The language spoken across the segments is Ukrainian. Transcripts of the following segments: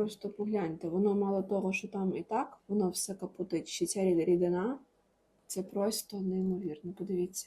просто погляньте, воно мало того, що там і так, воно все капутить. Ще ця рідина. Це просто неймовірно. Подивіться.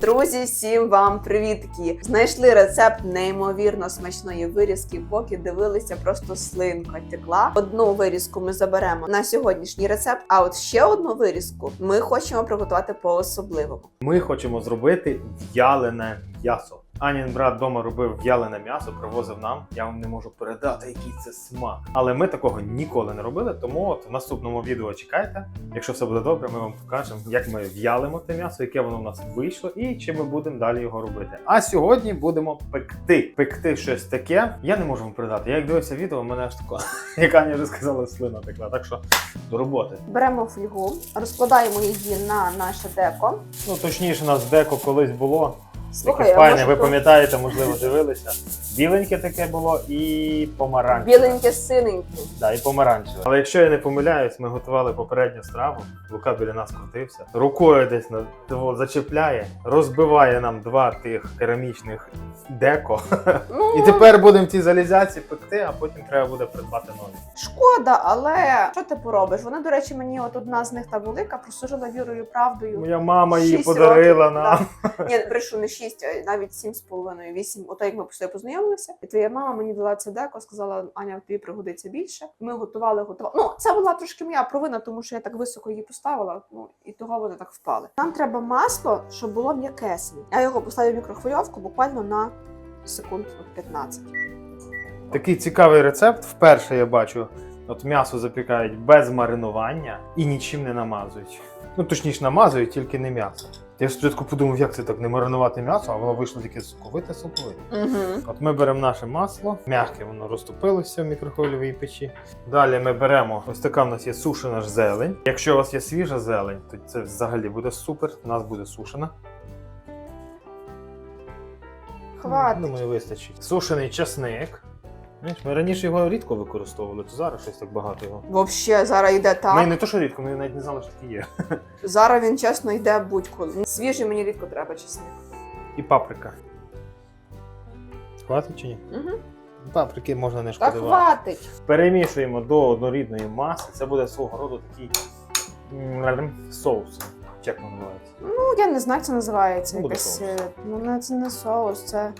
Друзі, всім вам привітки! Знайшли рецепт неймовірно смачної вирізки, поки дивилися, просто слинка текла. Одну вирізку ми заберемо на сьогоднішній рецепт. А от ще одну вирізку ми хочемо приготувати по особливому. Ми хочемо зробити в'ялене м'ясо. Анін брат вдома робив в'ялене м'ясо, привозив нам. Я вам не можу передати, який це смак. Але ми такого ніколи не робили. Тому от в наступному відео чекайте. Якщо все буде добре, ми вам покажемо, як ми в'ялимо те м'ясо, яке воно в нас вийшло, і чи ми будемо далі його робити. А сьогодні будемо пекти. Пекти щось таке. Я не можу вам передати. Я як дивився відео, мене аж тако, як Аня вже сказала, слина текла. Так що до роботи. Беремо фольгу, розкладаємо її на наше деко. Ну точніше, у нас деко колись було. Слухай, Таке файне, ви пам'ятаєте, можливо, дивилися. Біленьке таке було і помаранчеве. біленьке синеньке. Да, і помаранчеве. Але якщо я не помиляюсь, ми готували попередню страву. Лука біля нас крутився. Рукою десь на того зачепляє, розбиває нам два тих керамічних деко. Ну І тепер будемо ці залізяці пекти, а потім треба буде придбати нові. шкода, але що ти поробиш? Вони, до речі, мені от одна з них та велика прослужила вірою і правдою. Моя мама її Шість подарила років, нам. Ні, брешу не 6, а навіть 7,5, 8. Ото як ми після познайомилися, і твоя мама мені дала це деко, сказала, Аня, тобі пригодиться більше. Ми готували, готували. Ну, це була трошки моя провина, тому що я так високо її поставила, ну і того вони так впали. Нам треба масло, щоб було м'якесне. Я його поставлю в мікрохвильовку буквально на секунд от 15. Такий цікавий рецепт. Вперше я бачу, от м'ясо запікають без маринування і нічим не намазують. Ну точніше, намазують, тільки не м'ясо. Я спочатку подумав, як це так не маринувати м'ясо, а воно вийшло таке соковите соковите. Угу. От ми беремо наше масло, м'яке воно розтопилося в мікрохвильовій печі. Далі ми беремо ось така в нас є сушена ж зелень. Якщо у вас є свіжа зелень, то це взагалі буде супер. У нас буде сушена. Хватить. Думаю, вистачить. Сушений часник. Знаєш, Ми раніше його рідко використовували, то зараз щось так багато його. Взагалі, зараз йде так. Ми не то, що рідко, ми навіть не знали, що таке є. Зараз він чесно йде будь-коли. Свіжий мені рідко треба, чесник. І паприка. Хватить чи ні? Угу. Паприки можна не Та шкодувати. хватить. Перемішуємо до однорідної маси. Це буде свого роду такий м, соус. Як він називається? Ну, я не знаю, як це називається. Ну, буде якась, соус. е, ну, не, це не соус, це.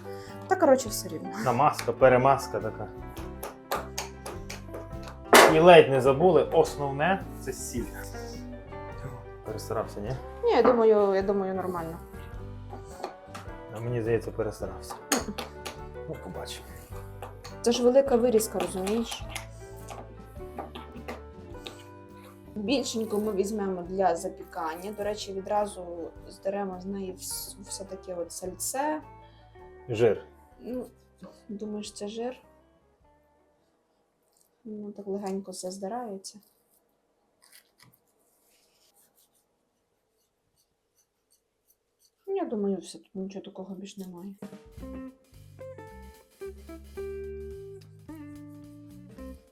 Та коротше, все рівно. Намазка, перемазка така. І ледь не забули, основне це сіль. Перестарався, ні? Ні, я думаю, я думаю, нормально. А мені здається, перестарався. Ну, побачимо. Це ж велика вирізка, розумієш? Більшенько ми візьмемо для запікання. До речі, відразу здеремо з неї все таке от сальце. Жир. Ну, думаєш, це жир? Ну, так легенько все здирається. Я думаю, все тут нічого такого більш немає.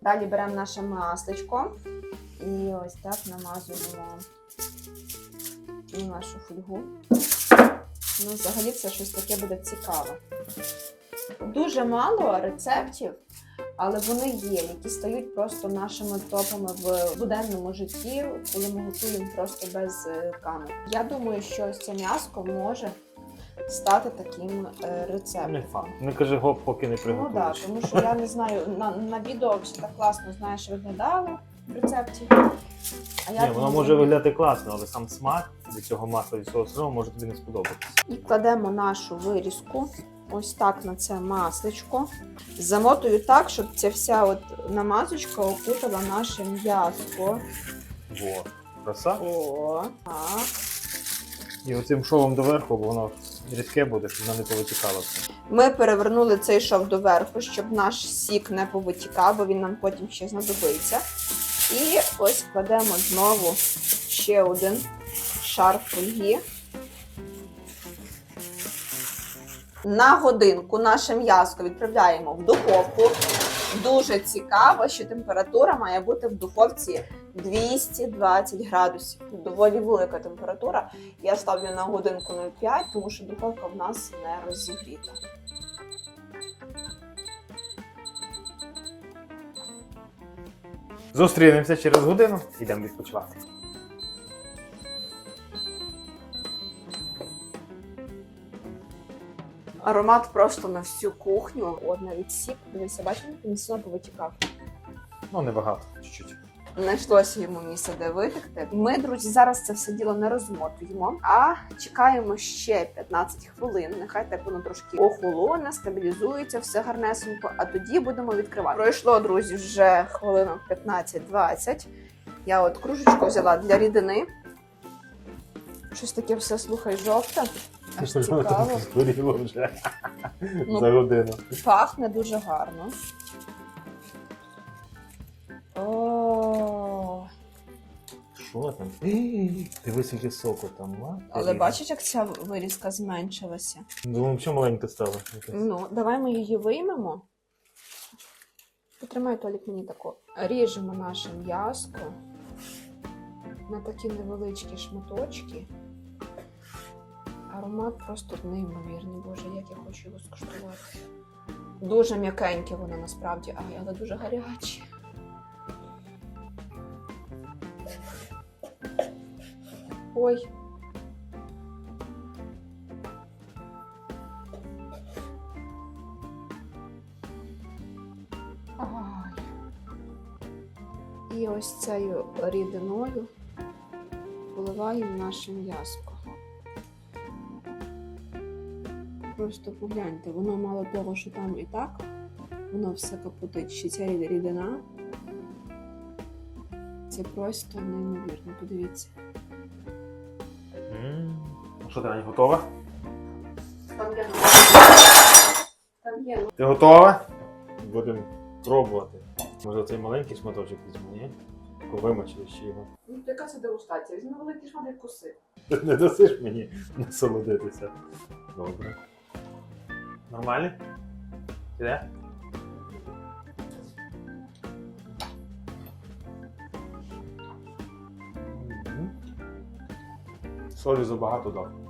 Далі беремо наше масличко і ось так намазуємо нашу фольгу. Ну, взагалі це щось таке буде цікаве. Дуже мало рецептів, але вони є, які стають просто нашими топами в буденному житті, коли ми готуємо просто без е, камер. Я думаю, що ось це м'яско може стати таким е, рецептом. Не факт. Не кажи гоп, поки не Ну так, приготуєш. тому що я не знаю, на, на відео все так класно знаєш, виглядало рецепті. А я Ні, воно може виглядати класно, але сам смак від цього масла від цього сиру може тобі не сподобатися. І кладемо нашу вирізку ось так на це масличко. Замотую так, щоб ця вся от намазочка окутала наше м'ясо. Во. Краса. О, так. І оцим шовом доверху, бо воно рідке буде, щоб воно не повитікало все. Ми перевернули цей шов доверху, щоб наш сік не повитікав, бо він нам потім ще знадобиться. І ось кладемо знову ще один шар фольги. На годинку наше м'ясо відправляємо в духовку. Дуже цікаво, що температура має бути в духовці 220 градусів. Доволі велика температура. Я ставлю на годинку 0,5, тому що духовка в нас не розігріта. Зустрінемося через годину, йдемо відпочивати. Аромат просто на всю кухню. От навіть сік, дивися, бачимо, він все повитікав. Ну, небагато, чуть-чуть. Знайшлося йому місце, де витекти. Ми, друзі, зараз це все діло не розмотуємо, а чекаємо ще 15 хвилин. Нехай так воно трошки охолоне, стабілізується, все гарнесенько. А тоді будемо відкривати. Пройшло, друзі, вже хвилинок 15-20. Я от кружечку взяла для рідини. Щось таке все слухай жовте. Аж цікаво. Вже Ну. за годину. Пахне дуже гарно. О, Що там? Дивись, яке соку там, а? але бачиш, як ця вирізка зменшилася? Думаю, що маленьке стало. Ну, давай ми її виймемо. Потримай Толік мені тако. Ріжемо наше м'яско на такі невеличкі шматочки. Аромат просто неймовірний, боже, як я хочу його скуштувати. Дуже м'якеньке воно насправді, ай, але дуже гаряче. Ой. Ай. І ось цією рідиною поливаємо наше м'яско. Просто погляньте, воно мало того, що там і так, воно все капутить. Ще ця рідина. Це просто неймовірно. Подивіться. Що, Таня, готова? Там є Там є. Ти готова? Будемо пробувати. Може цей маленький шматочок візьму, ні? Вимочили ще його. Ну, яка це дегустація? Візьми великий шматок куси. Ти не дасиш мені насолодитися. Добре. Нормально? Іде? Солі забагато дав.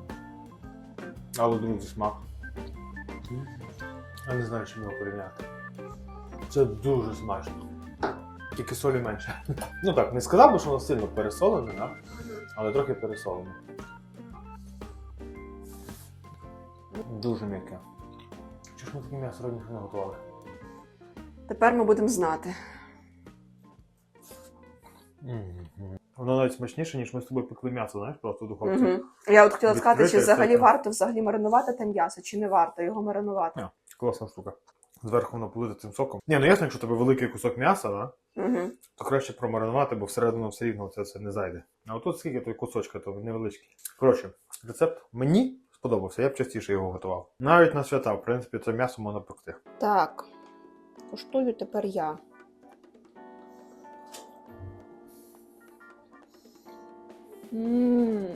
Але друзі смак. Я не знаю, чим його порівняти. Це дуже смачно. Тільки солі менше. Ну так, не сказав би, що воно сильно пересолене, да? але трохи пересолене. Дуже м'яке. Чого ж ми таке м'ясо раніше не готували? Тепер ми будемо знати. Воно навіть смачніше, ніж ми з тобою пекли м'ясо, знаєш, просто в духовці. Угу. Я от хотіла сказати, чи Відкрите, взагалі таке. варто взагалі маринувати те м'ясо, чи не варто його маринувати. А. Класна штука. Зверху воно полити цим соком. Ні, ну ясно, якщо у тебе великий кусок м'яса, да? Угу. то краще промаринувати, бо всередину все рівно це, це не зайде. А отут скільки той кусочка, то невеличкий. Коротше, рецепт мені сподобався, я б частіше його готував. Навіть на свята, в принципі, це м'ясо можна пекти. Так, куштую тепер я. Ммм.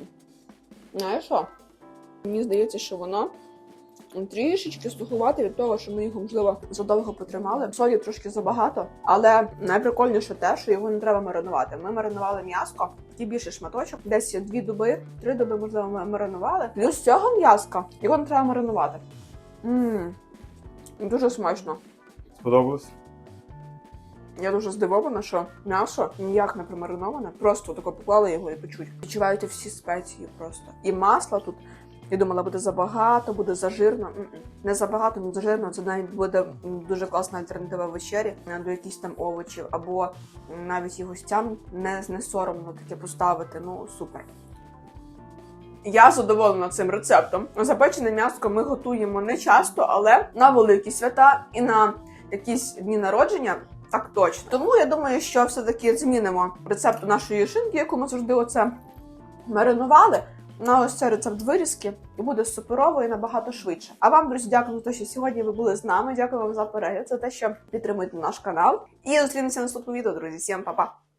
Знаєш що? Мені здається, що воно трішечки сухувати від того, що ми його, можливо, задовго потримали. Солі трошки забагато, але найприкольніше те, що його не треба маринувати. Ми маринували м'яско, ті більший шматочок, десь дві доби, три доби, можливо, ми маринували. Плюс цього м'яска його не треба маринувати. Ммм. Дуже смачно. Сподобалось? Я дуже здивована, що м'ясо ніяк не промариноване, просто тако поклали його і печуть. Відчуваєте всі спеції просто. І масло тут. Я думала, буде забагато, буде зажирно. Не забагато, не зажирно. Це навіть буде дуже класна альтернатива вечері е, до якихось там овочів, або навіть і гостям не, не соромно таке поставити. Ну супер. Я задоволена цим рецептом. Запечене м'яско ми готуємо не часто, але на великі свята і на якісь дні народження. Так точно. Тому я думаю, що все-таки змінимо рецепт нашої шинки, яку ми завжди оце маринували. На ось цей рецепт вирізки і буде суперово і набагато швидше. А вам, друзі, дякую за те, що сьогодні ви були з нами. Дякую вам за перегляд, за те, що підтримуєте наш канал. І зустрінемося наступному відео, друзі. Всім па-па!